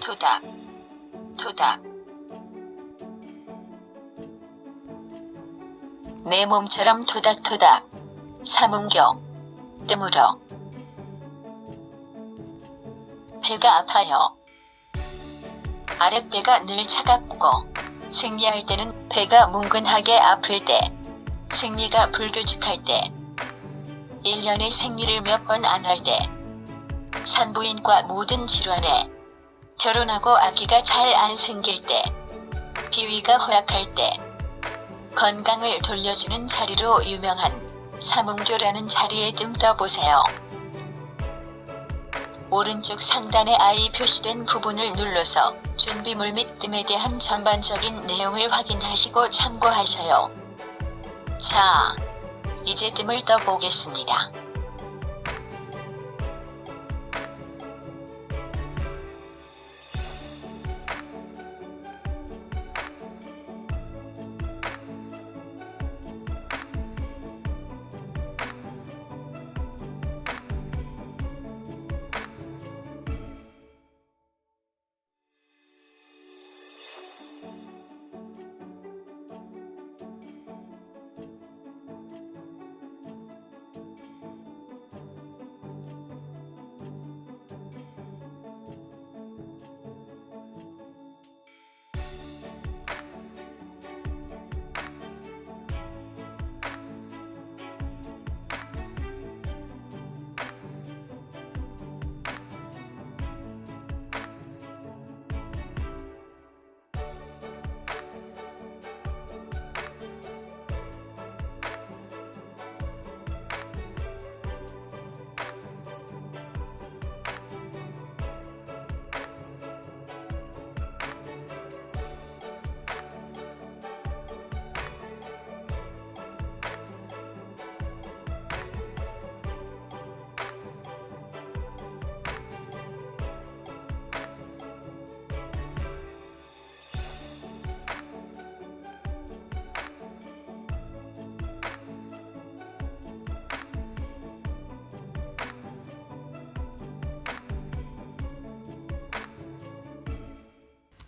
토닥 토닥. 내 몸처럼 토닥토닥. 삼음교 뜸으로 배가 아파요. 아랫배가 늘 차갑고 생리할 때는 배가 뭉근하게 아플 때 생리가 불규칙할 때 1년에 생리를 몇 번 안 할 때 산부인과 모든 질환에 결혼하고 아기가 잘 안 생길 때 비위가 허약할 때 건강을 돌려주는 자리로 유명한 삼음교라는 자리에 좀 떠보세요. 오른쪽 상단에 아이 표시된 부분을 눌러서 준비물 및 뜸에 대한 전반적인 내용을 확인하시고 참고하셔요. 자, 이제 뜸을 떠보겠습니다.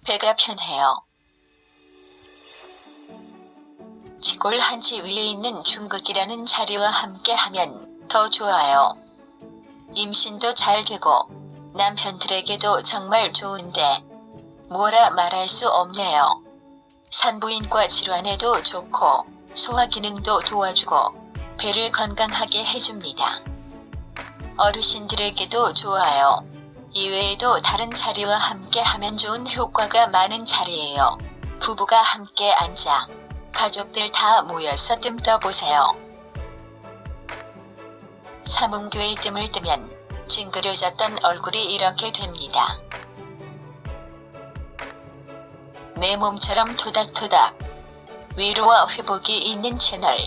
배가 편해요. 지골 한치 위에 있는 중극이라는 자리와 함께 하면 더 좋아요. 임신도 잘 되고 남편들에게도 정말 좋은데 뭐라 말할 수 없네요. 산부인과 질환에도 좋고 소화 기능도 도와주고 배를 건강하게 해줍니다. 어르신들에게도 좋아요. 이외에도 다른 자리와 함께 하면 좋은 효과가 많은 자리예요. 부부가 함께 앉아 가족들 다 모여서 뜸 떠보세요. 삼음교의 뜸을 뜨면 찡그려졌던 얼굴이 이렇게 됩니다. 내 몸처럼 토닥토닥 위로와 회복이 있는 채널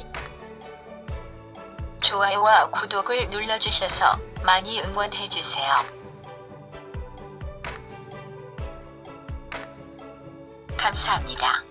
좋아요와 구독을 눌러주셔서 많이 응원해주세요. 감사합니다.